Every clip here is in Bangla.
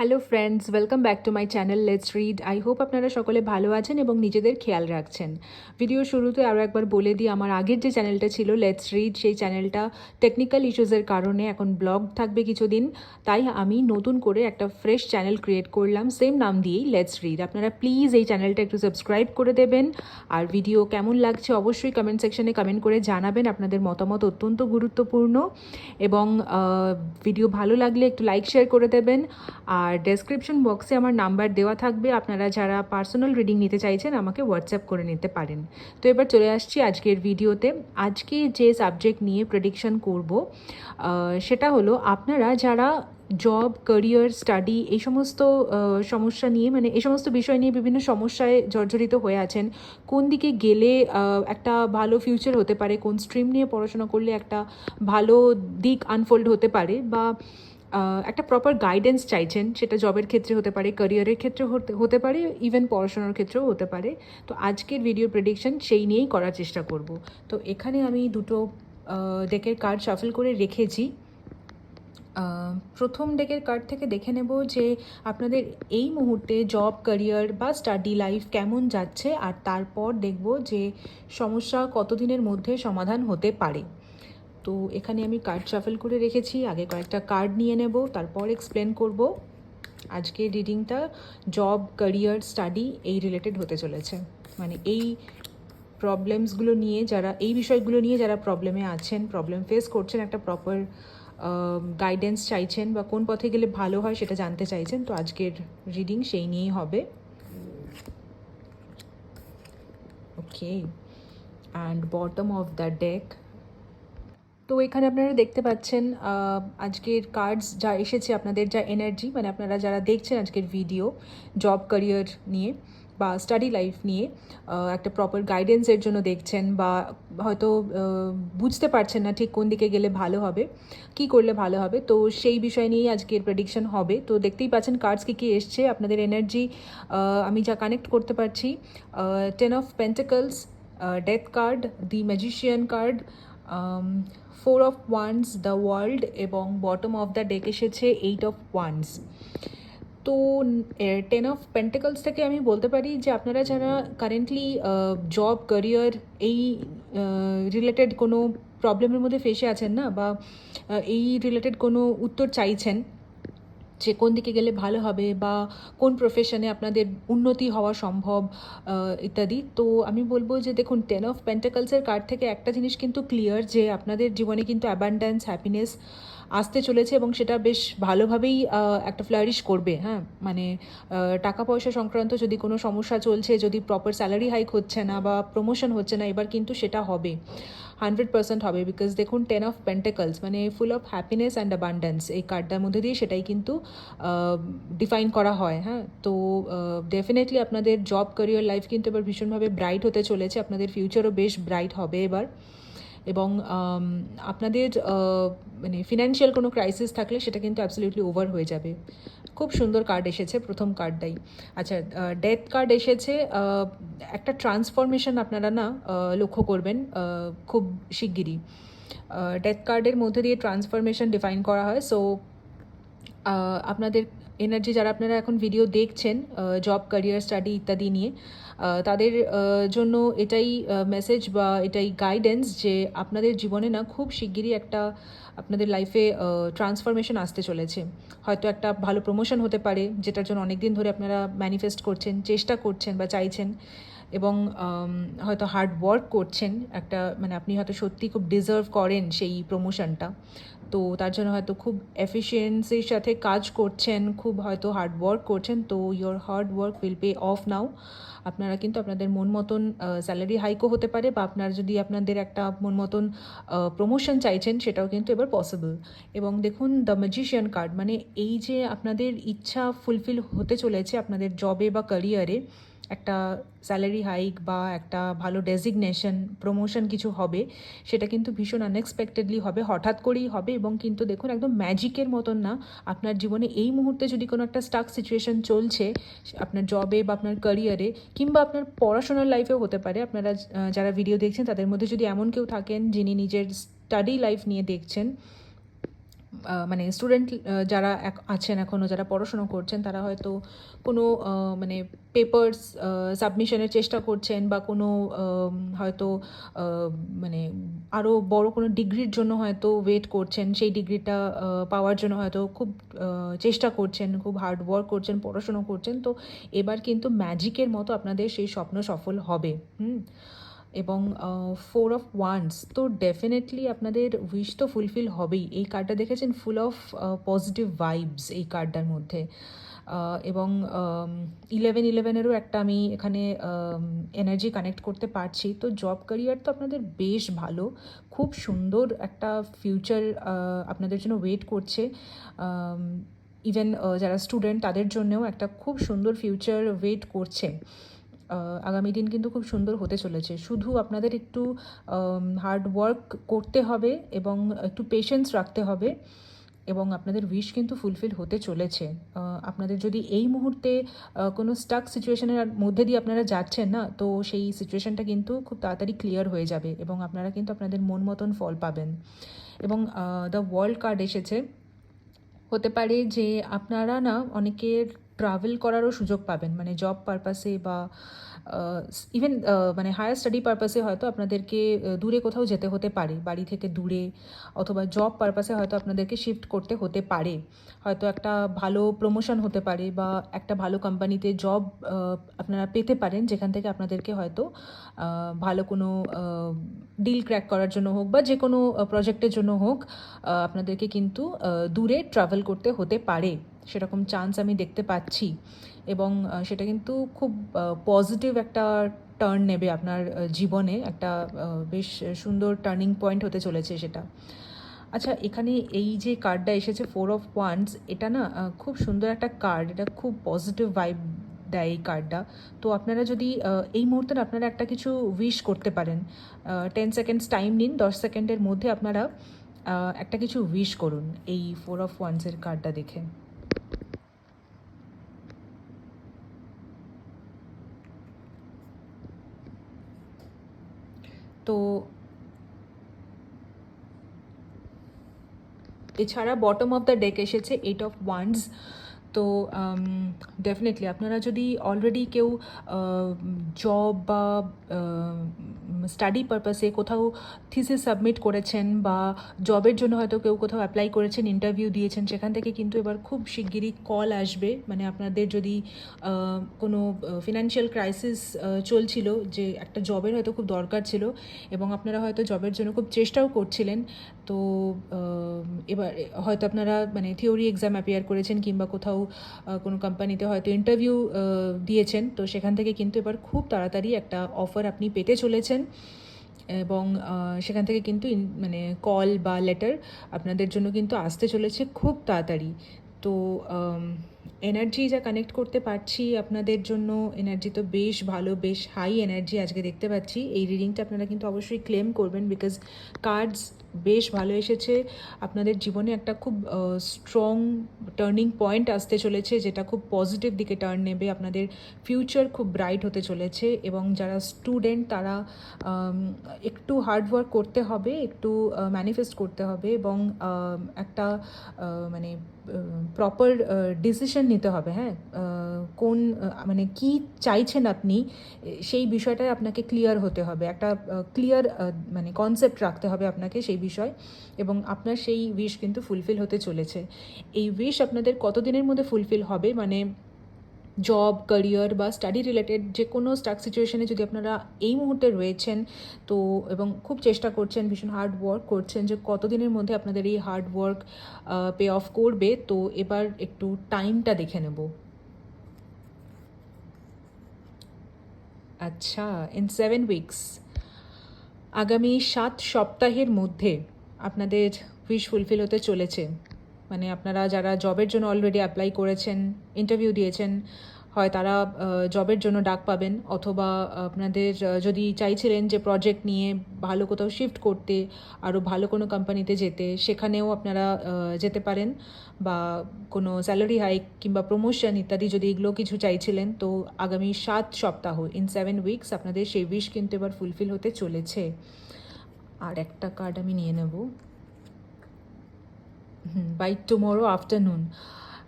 Hello friends welcome back to my channel let's read I hope আপনারা সকলে ভালো আছেন এবং নিজেদের খেয়াল রাখছেন। ভিডিও শুরুতে আরও একবার বলে দিই, আমার আগের যে চ্যানেলটা ছিল লেটস রিড সেই চ্যানেলটা টেকনিক্যাল ইস্যুসের কারণে এখন ব্লগ থাকবে কিছুদিন। তাই আমি নতুন করে একটা ফ্রেশ চ্যানেল ক্রিয়েট করলাম সেম নাম দিয়েই লেটস রিড আপনারা প্লিজ এই চ্যানেলটা একটু সাবস্ক্রাইব করে দেবেন। আর ভিডিও কেমন লাগছে অবশ্যই কমেন্ট সেকশনে কমেন্ট করে জানাবেন। আপনাদের মতামত অত্যন্ত গুরুত্বপূর্ণ। এবং ভিডিও ভালো লাগলে একটু লাইক শেয়ার করে দেবেন। আর ডেসক্রিপশন বক্সে আমার নাম্বার দেওয়া থাকবে। আপনারা যারা পার্সোনাল রিডিং নিতে চাইছেন, আমাকে হোয়াটসঅ্যাপ করে নিতে পারেন। তো এবার চলে আসছি আজকের ভিডিওতে আজকে যে সাবজেক্ট নিয়ে প্রেডিকশন করব সেটা হলো আপনারা যারা জব ক্যারিয়ার স্টাডি এই সমস্ত সমস্যা নিয়ে মানে এই সমস্ত বিষয় নিয়ে বিভিন্ন সমস্যায় জর্জরিত হয়ে আছেন, কোন দিকে গেলে একটা ভালো ফিউচার হতে পারে, কোন স্ট্রিম নিয়ে পড়াশোনা করলে একটা ভালো দিক আনফোল্ড হতে পারে বা একটা প্রপার গাইডেন্স চাইছেন, সেটা জবের ক্ষেত্রে হতে পারে ক্যারিয়ারের ক্ষেত্রে হতে পারে ইভেন পড়াশোনার ক্ষেত্রেও হতে পারে। তো আজকের ভিডিও প্রেডিকশন সেই নিয়েই করার চেষ্টা করব। তো এখানে আমি দুটো ডেকের কার্ড শাফল করে রেখেছি। প্রথম ডেকের কার্ড থেকে দেখে নেব যে আপনাদের এই মুহূর্তে জব ক্যারিয়ার বা স্টাডি লাইফ কেমন যাচ্ছে, আর তারপর দেখব যে সমস্যা কতদিনের মধ্যে সমাধান হতে পারে। তো এখানে আমি কার্ড শাফল করে রেখেছি। আগে কয়েকটা কার্ড নিয়ে নেব, তারপর এক্সপ্লেন করব। আজকে রিডিংটা জব ক্যারিয়ার স্টাডি এই রিলেটেড হতে চলেছে। মানে এই প্রবলেমসগুলো নিয়ে যারা, এই বিষয়গুলো নিয়ে যারা প্রবলেমে আছেন প্রবলেম ফেস করছেন, একটা প্রপার গাইডেন্স চাইছেন বা কোন পথে গেলে ভালো হয় সেটা জানতে চাইছেন, তো আজকের রিডিং সেই নিয়েই হবে। Okay and bottom of the deck তো এখানে আপনারা দেখতে পাচ্ছেন আজকের কার্ডস যা এসেছে আপনাদের, যা এনার্জি মানে আপনারা যারা দেখছেন আজকের ভিডিও জব ক্যারিয়ার নিয়ে বা স্টাডি লাইফ নিয়ে একটা প্রপার গাইডেন্সের জন্য দেখছেন বা হয়তো বুঝতে পারছেন না ঠিক কোন দিকে গেলে ভালো হবে, কি করলে ভালো হবে, তো সেই বিষয় নিয়েই আজকের প্রেডিকশন হবে। তো দেখতেই পাচ্ছেন কার্ডস কী কী এসছে, আপনাদের এনার্জি আমি যা কানেক্ট করতে পারছি ten of pentacles death card the magician card four of wands the world এবং বটম অফ দ্য ডেক এসেছে এইট অফ ওয়ান্স তো টেন অফ পেন্টেকলস থেকে আমি বলতে পারি যে আপনারা যারা কারেন্টলি জব ক্যারিয়ার এই রিলেটেড কোনো প্রবলেমের মধ্যে ফেসে আছেন না বা এই রিলেটেড কোনো উত্তর চাইছেন যে কোন দিকে গেলে ভালো হবে বা কোন প্রফেশনে আপনাদের উন্নতি হওয়া সম্ভব ইত্যাদি। তো আমি বলব যে দেখুন টেন অফ পেন্টাকলসের কার্ড থেকে একটা জিনিস কিন্তু ক্লিয়ার যে আপনাদের জীবনে কিন্তু অ্যাবান্ডেন্স হ্যাপিনেস আসতে চলেছে এবং সেটা বেশ ভালোভাবেই একটা ফ্লারিশ করবে হ্যাঁ? মানে টাকা পয়সা সংক্রান্ত যদি কোনো সমস্যা চলছে, যদি প্রপার স্যালারি হাইক হচ্ছে না বা প্রমোশন হচ্ছে না, এবার কিন্তু সেটা হবে। হান্ড্রেড পার্সেন্ট হবে বিকজ দেখুন টেন অফ পেন্টাকলস মানে full of happiness and abundance এই কার্ডটার মধ্যে দিয়ে সেটাই কিন্তু ডিফাইন করা হয় হ্যাঁ? তো ডেফিনেটলি আপনাদের জব ক্যারিয়ার লাইফ কিন্তু এবার ভীষণভাবে ব্রাইট হতে চলেছে, আপনাদের ফিউচারও বেশ ব্রাইট হবে এবার। এবং আপনাদের মানে ফিনান্সিয়াল কোনো ক্রাইসিস থাকলে সেটা কিন্তু অ্যাবসলিউটলি ওভার হয়ে যাবে। খুব সুন্দর কার্ড এসেছে, প্রথম কার্ডটাই আচ্ছা ডেথ কার্ড এসেছে একটা ট্রান্সফরমেশন আপনারা না লক্ষ্য করবেন খুব শিগগিরই। ডেথ কার্ডের মধ্যে দিয়ে ট্রান্সফরমেশন ডিফাইন করা হয়। সো আপনাদের এনার্জি যারা আপনারা এখন ভিডিও দেখছেন জব ক্যারিয়ার স্টাডি ইত্যাদি নিয়ে তাদের জন্য এটাই মেসেজ বা এটাই গাইডেন্স যে আপনাদের জীবনে না খুব শিগগিরই একটা আপনাদের লাইফে ট্রান্সফরমেশন আসতে চলেছে। হয়তো একটা ভালো প্রমোশন হতে পারে, যেটার জন্য অনেক দিন ধরে আপনারা ম্যানিফেস্ট করছেন, চেষ্টা করছেন বা চাইছেন। এবং হয়তো হার্ড ওয়ার্ক করছেন, একটা মানে আপনি হয়তো সত্যি খুব ডিজার্ভ করেন সেই প্রমোশনটা তো তার জন্য হয়তো খুব এফিসিয়েন্সির সাথে কাজ করছেন, খুব হয়তো হার্ড ওয়ার্ক করছেন, তো your hard work will pay off now আপনারা কিন্তু আপনাদের মন মতন স্যালারি হাইকও হতে পারে বা আপনার যদি আপনাদের একটা মন মতন প্রমোশন চাইছেন, সেটাও কিন্তু এবার পসিবল এবং দেখুন দ্য ম্যাজিশিয়ান কার্ড মানে এই যে আপনাদের ইচ্ছা ফুলফিল হতে চলেছে আপনাদের জবে বা ক্যারিয়ারে একটা স্যালারি হাইক বা একটা ভালো ডেজিগনেশন প্রমোশন কিছু হবে, সেটা কিন্তু ভীষণ আনএক্সপেক্টেডলি হবে, হঠাৎ করেই হবে এবং কিন্তু দেখুন একদম ম্যাজিকের মতন না। আপনার জীবনে এই মুহূর্তে যদি কোনো একটা স্টাক সিচুয়েশন চলছে, আপনার জবে বা আপনার ক্যারিয়ারে কিংবা আপনার পড়াশোনার লাইফেও হতে পারে। আপনারা যারা ভিডিও দেখছেন, তাদের মধ্যে যদি এমন কেউ থাকেন, যিনি নিজের স্টাডি লাইফ নিয়ে দেখছেন মানে স্টুডেন্ট যারা আছেন এখনও যারা পড়াশুনো করছেন, তারা হয়তো কোনো মানে পেপার্স সাবমিশনের চেষ্টা করছেন বা কোনো হয়তো মানে আরও বড় কোনো ডিগ্রির জন্য হয়তো ওয়েট করছেন, সেই ডিগ্রিটা পাওয়ার জন্য হয়তো খুব চেষ্টা করছেন, খুব হার্ড ওয়ার্ক করছেন, পড়াশুনো করছেন। তো এবার কিন্তু ম্যাজিকের মতো আপনাদের সেই স্বপ্ন সফল হবে। হুম? এবং ফোর অফ ওয়ান্স তো ডেফিনেটলি আপনাদের উইশ তো ফুলফিল হবেই। এই কার্ডটা দেখেছেন? ফুল অফ পজিটিভ ভাইবস এই কার্ডটার মধ্যে। এবং ইলেভেন ইলেভেনেরও একটা আমি এখানে এনার্জি কানেক্ট করতে পারছি। তো জব ক্যারিয়ার তো আপনাদের বেশ ভালো। খুব সুন্দর একটা ফিউচার আপনাদের জন্য ওয়েট করছে। ইভেন যারা স্টুডেন্ট তাদের জন্যও একটা খুব সুন্দর ফিউচার ওয়েট করছে। আগামী দিন কিন্তু খুব সুন্দর হতে চলেছে। শুধু আপনাদের একটু হার্ড ওয়ার্ক করতে হবে এবং একটু পেশেন্স রাখতে হবে এবং আপনাদের উইশ কিন্তু ফুলফিল হতে চলেছে। আপনাদের যদি এই মুহূর্তে কোনো স্টাক সিচুয়েশনের মধ্যে দিয়ে আপনারা যাচ্ছেন না, তো সেই সিচুয়েশনটা কিন্তু খুব তাড়াতাড়ি ক্লিয়ার হয়ে যাবে এবং আপনারা কিন্তু আপনাদের মন মতন ফল পাবেন। এবং দ্য ওয়ার্ল্ড কার্ড এসেছে। হতে পারে যে আপনারা না অনেকের ট্রাভেল করারও সুযোগ পাবেন। মানে জব পারপাসে বা ইভেন মানে হায়ার স্টাডি পারপাসে হয়তো আপনাদেরকে দূরে কোথাও যেতে হতে পারে, বাড়ি থেকে দূরে, অথবা জব পারপাসে হয়তো আপনাদেরকে শিফট করতে হতে পারে। হয়তো একটা ভালো প্রমোশন হতে পারে বা একটা ভালো কোম্পানিতে জব আপনারা পেতে পারেন, যেখান থেকে আপনাদেরকে হয়তো ভালো কোনো ডিল ক্র্যাক করার জন্য হোক বা যে কোনো প্রজেক্টের জন্য হোক আপনাদেরকে কিন্তু দূরে ট্রাভেল করতে হতে পারে। সেরকম চান্স আমি দেখতে পাচ্ছি। এবং সেটা কিন্তু খুব পজিটিভ একটা টার্ন নেবে আপনার জীবনে। একটা বেশ সুন্দর টার্নিং পয়েন্ট হতে চলেছে সেটা। আচ্ছা এখানে এই যে কার্ডটা এসেছে ফোর অফ ওয়ান্স এটা না খুব সুন্দর একটা কার্ড এটা খুব পজিটিভ ভাইব দেয় এই কার্ডটা তো আপনারা যদি এই মুহূর্তে আপনারা একটা কিছু উইশ করতে পারেন টেন সেকেন্ডস টাইম নিন, দশ সেকেন্ডের মধ্যে আপনারা একটা কিছু উইশ করুন, এই ফোর অফ ওয়ান্সের কার্ডটা দেখে। তো এছাড়া বটম অফ দ্য ডেক এসেছে এইট অফ ওয়ান্স তো ডেফিনেটলি আপনারা যদি অলরেডি কেউ জব বা স্টাডি পারপাসে কোথাও থিসিস সাবমিট করেছেন বা জবের জন্য হয়তো কেউ কোথাও অ্যাপ্লাই করেছেন ইন্টারভিউ দিয়েছেন, সেখান থেকে কিন্তু এবার খুব শিগগিরই কল আসবে। মানে আপনাদের যদি কোনো ফিনান্সিয়াল ক্রাইসিস চলছিল যে একটা জবের হয়তো খুব দরকার ছিল এবং আপনারা হয়তো জবের জন্য খুব চেষ্টাও করছিলেন তো এবার হয়তো আপনারা মানে থিওরি এক্সাম অ্যাপিয়ার করেছেন কিংবা কোথাও কোনো কোম্পানিতে হয়তো ইন্টারভিউ দিয়েছেন। তো সেখান থেকে কিন্তু এবার খুব তাড়াতাড়ি একটা অফার আপনি পেতে চলেছেন। এবং সেখান থেকে কিন্তু মানে কল বা লেটার আপনাদের জন্য কিন্তু আসতে চলেছে খুব তাড়াতাড়ি। তো এনার্জি যা কানেক্ট করতে পারছি আপনাদের জন্য এনার্জি তো বেশ ভালো, বেশ হাই এনার্জি আজকে দেখতে পাচ্ছি। এই রিডিংটা আপনারা কিন্তু অবশ্যই ক্লেম করবেন বিকজ কার্ডস বেশ ভালো এসেছে। আপনাদের জীবনে একটা খুব স্ট্রং টার্নিং পয়েন্ট আসতে চলেছে, যেটা খুব পজিটিভ দিকে টার্ন নেবে। আপনাদের ফিউচার খুব ব্রাইট হতে চলেছে এবং যারা স্টুডেন্ট তারা একটু হার্ডওয়ার্ক করতে হবে, একটু ম্যানিফেস্ট করতে হবে এবং একটা মানে প্রপার ডিসিশন নিতে হবে হ্যাঁ? কোন মানে কি চাইছেন আপনি সেই বিষয়টায় আপনাকে ক্লিয়ার হতে হবে। একটা ক্লিয়ার মানে কনসেপ্ট রাখতে হবে আপনাকে, সেই বিষয় এবং আপনার সেই উইশ কিন্তু ফুলফিল হতে চলেছে। এই উইশ আপনাদের কতদিনের মধ্যে ফুলফিল হবে? মানে জব ক্যারিয়ার বা স্টাডি রিলেটেড যে কোনো স্টাক সিচুয়েশনে যদি আপনারা এই মুহূর্তে রয়েছেন, তো এবং খুব চেষ্টা করছেন, ভীষণ হার্ড ওয়ার্ক করছেন যে কতদিনের মধ্যে আপনাদের এই হার্ড ওয়ার্ক পে অফ করবে, তো এবার একটু টাইমটা দেখে নেব। আচ্ছা ইন সেভেন উইকস আগামী সাত সপ্তাহের মধ্যে আপনাদের উইশ ফুলফিল হতে চলেছে। মানে আপনারা যারা জবের জন্য অলরেডি অ্যাপ্লাই করেছেন ইন্টারভিউ দিয়েছেন হয় তারা জবের জন্য ডাক পাবেন অথবা আপনাদের যদি চাইছিলেন যে প্রজেক্ট নিয়ে ভালো কোথাও শিফট করতে আরও ভালো কোনো কোম্পানিতে যেতে, সেখানেও আপনারা যেতে পারেন বা কোনো স্যালারি হাইক কিংবা প্রমোশন ইত্যাদি যদি এগুলো কিছু চাইছিলেন, তো আগামী সাত সপ্তাহ ইন সেভেন উইকস আপনাদের সেই উইশ কিন্তু এবার ফুলফিল হতে চলেছে। আর একটা কার্ড আমি নিয়ে নেব। বাই টুমোরো আফটারনুন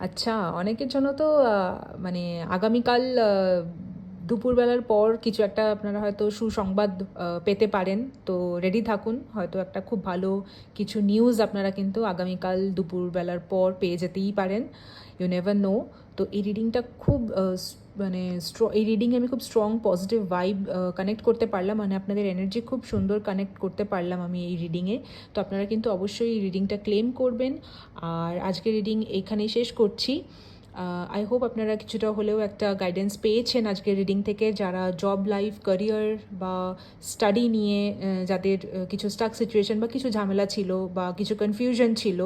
আচ্ছা অনেকের জন্য তো মানে আগামীকাল দুপুরবেলার পর কিছু একটা আপনারা হয়তো সুসংবাদ পেতে পারেন। তো রেডি থাকুন, হয়তো একটা খুব ভালো কিছু নিউজ আপনারা কিন্তু আগামীকাল দুপুরবেলার পর পেয়ে যেতেই পারেন। ইউ নেভার নো তো এই রিডিংটা খুব মানে স্ট্র এই রিডিংয়ে আমি খুব স্ট্রং পজিটিভ ভাইব কানেক্ট করতে পারলাম। মানে আপনাদের এনার্জি খুব সুন্দর কানেক্ট করতে পারলাম আমি এই রিডিংয়ে তো আপনারা কিন্তু অবশ্যই এই রিডিংটা ক্লেম করবেন। আর আজকে রিডিং এইখানেই শেষ করছি। আই হোপ আপনারা কিছুটা হলেও একটা গাইডেন্স পেয়েছেন আজকের রিডিং থেকে। যারা জব লাইফ ক্যারিয়ার বা স্টাডি নিয়ে যাদের কিছু স্টাক সিচুয়েশন বা কিছু ঝামেলা ছিল বা কিছু কনফিউশন ছিল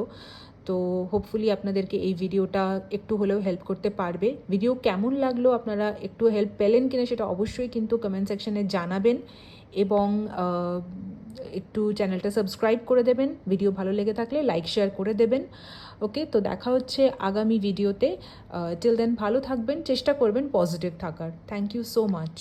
তো হোপফুলি আপনাদেরকে এই ভিডিওটা একটু হলেও হেল্প করতে পারবে। ভিডিও কেমন লাগল, আপনারা একটু হেল্প পেলেন কিনা সেটা অবশ্যই কিন্তু কমেন্ট সেকশানে জানাবেন এবং একটু চ্যানেলটা সাবস্ক্রাইব করে দেবেন। ভিডিও ভালো লেগে থাকলে লাইক শেয়ার করে দেবেন। ওকে তো দেখা হচ্ছে আগামী ভিডিওতে টিল দেন ভালো থাকবেন, চেষ্টা করবেন পজিটিভ থাকার। Thank you so much